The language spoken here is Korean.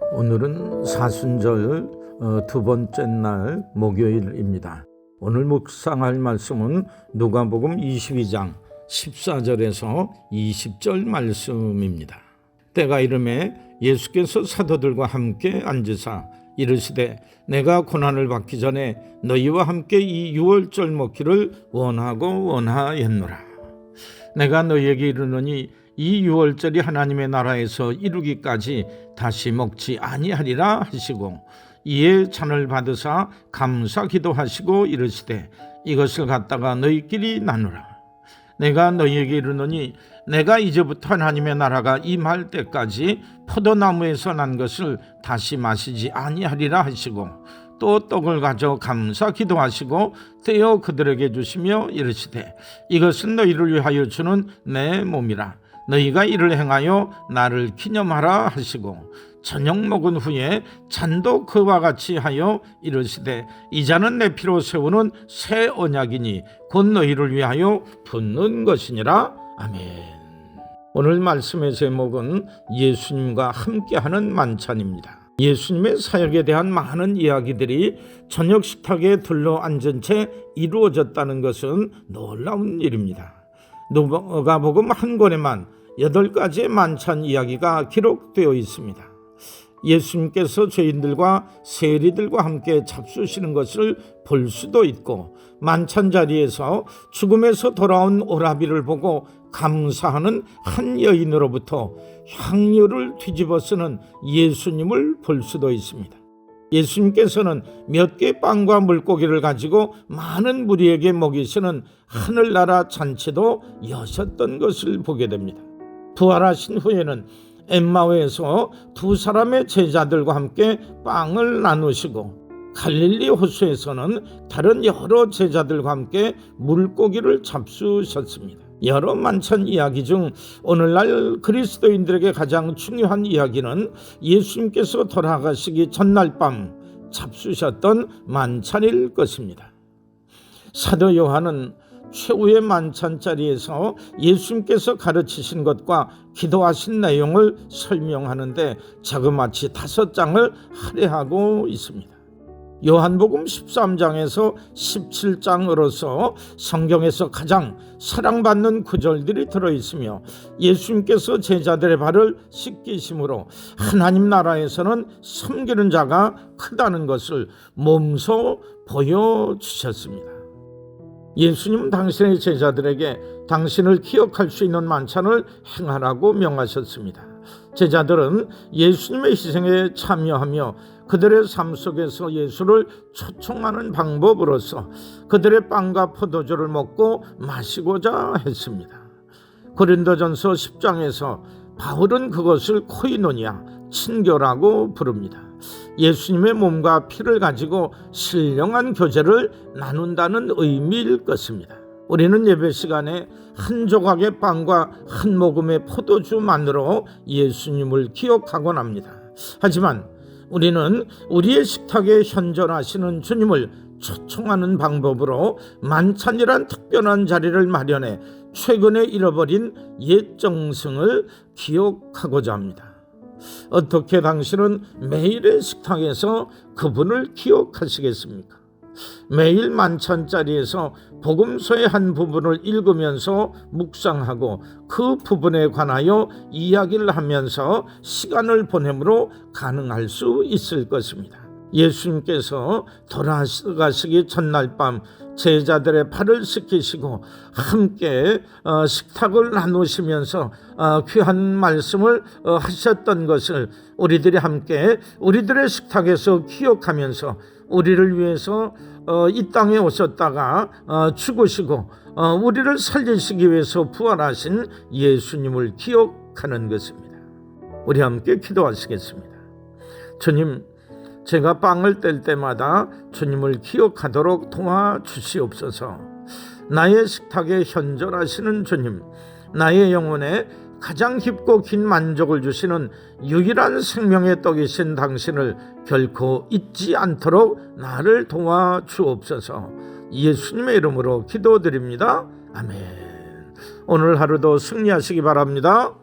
오늘은 사순절 어, 두 번째 날 목요일입니다. 오늘 묵상할 말씀은 누가복음 22장 14절에서 20절 말씀입니다. 때가 이름에 예수께서 사도들과 함께 앉으사 이르시되 내가 고난을 받기 전에 너희와 함께 이 유월절 먹기를 원하고 원하였노라. 내가 너희에게 이르노니 이 유월절이 하나님의 나라에서 이루기까지 다시 먹지 아니하리라 하시고 이에 잔을 받으사 감사 기도하시고 이르시되 이것을 갖다가 너희끼리 나누라. 내가 너희에게 이르노니 내가 이제부터 하나님의 나라가 임할 때까지 포도나무에서 난 것을 다시 마시지 아니하리라 하시고 또 떡을 가져 감사 기도하시고 떼어 그들에게 주시며 이르시되 이것은 너희를 위하여 주는 내 몸이라 너희가 이를 행하여 나를 기념하라 하시고 저녁 먹은 후에 잔도 그와 같이 하여 이르시되 이 잔은 내 피로 세우는 새 언약이니 곧 너희를 위하여 붓는 것이니라 아멘. 오늘 말씀의 제목은 예수님과 함께하는 만찬입니다. 예수님의 사역에 대한 많은 이야기들이 저녁 식탁에 둘러 앉은 채 이루어졌다는 것은 놀라운 일입니다. 누가복음 한 권에만 여덟 가지의 만찬 이야기가 기록되어 있습니다. 예수님께서 죄인들과 세리들과 함께 잡수시는 것을 볼 수도 있고 만찬 자리에서 죽음에서 돌아온 오라비를 보고 감사하는 한 여인으로부터 향유를 뒤집어 쓰는 예수님을 볼 수도 있습니다. 예수님께서는 몇 개 빵과 물고기를 가지고 많은 무리에게 먹이시는 하늘나라 잔치도 여셨던 것을 보게 됩니다. 부활하신 후에는 엠마오에서 두 사람의 제자들과 함께 빵을 나누시고 갈릴리 호수에서는 다른 여러 제자들과 함께 물고기를 잡수셨습니다. 여러 만찬 이야기 중 오늘날 그리스도인들에게 가장 중요한 이야기는 예수님께서 돌아가시기 전날 밤 잡수셨던 만찬일 것입니다. 사도 요한은 최후의 만찬 자리에서 예수님께서 가르치신 것과 기도하신 내용을 설명하는데 자그마치 다섯 장을 할애하고 있습니다. 요한복음 13장에서 17장으로서 성경에서 가장 사랑받는 구절들이 들어 있으며 예수님께서 제자들의 발을 씻기심으로 하나님 나라에서는 섬기는 자가 크다는 것을 몸소 보여주셨습니다. 예수님은 당신의 제자들에게 당신을 기억할 수 있는 만찬을 행하라고 명하셨습니다. 제자들은 예수님의 희생에 참여하며 그들의 삶 속에서 예수를 초청하는 방법으로서 그들의 빵과 포도주를 먹고 마시고자 했습니다. 고린도전서 10장에서 바울은 그것을 코이노니아 친교라고 부릅니다. 예수님의 몸과 피를 가지고 신령한 교제를 나눈다는 의미일 것입니다. 우리는 예배 시간에 한 조각의 빵과 한 모금의 포도주만으로 예수님을 기억하곤 합니다. 하지만 우리는 우리의 식탁에 현존하시는 주님을 초청하는 방법으로 만찬이란 특별한 자리를 마련해 최근에 잃어버린 옛 정승을 기억하고자 합니다. 어떻게 당신은 매일의 식탁에서 그분을 기억하시겠습니까? 매일 만찬 자리에서 복음서의 한 부분을 읽으면서 묵상하고 그 부분에 관하여 이야기를 하면서 시간을 보내므로 가능할 수 있을 것입니다. 예수님께서 돌아가시기 전날 밤 제자들의 팔을 씻기시고 함께 어, 식탁을 나누시면서 어, 귀한 말씀을 어, 하셨던 것을 우리들이 함께 우리들의 식탁에서 기억하면서 우리를 위해서 이 땅에 오셨다가 죽으시고 우리를 살리시기 위해서 부활하신 예수님을 기억하는 것입니다. 우리 함께 기도하시겠습니다. 주님 제가 빵을 뗄 때마다 주님을 기억하도록 도와주시옵소서. 나의 식탁에 현존하시는 주님, 나의 영혼에 가장 깊고 긴 만족을 주시는 유일한 생명의 떡이신 당신을 결코 잊지 않도록 나를 도와주옵소서. 예수님의 이름으로 기도드립니다. 아멘. 오늘 하루도 승리하시기 바랍니다.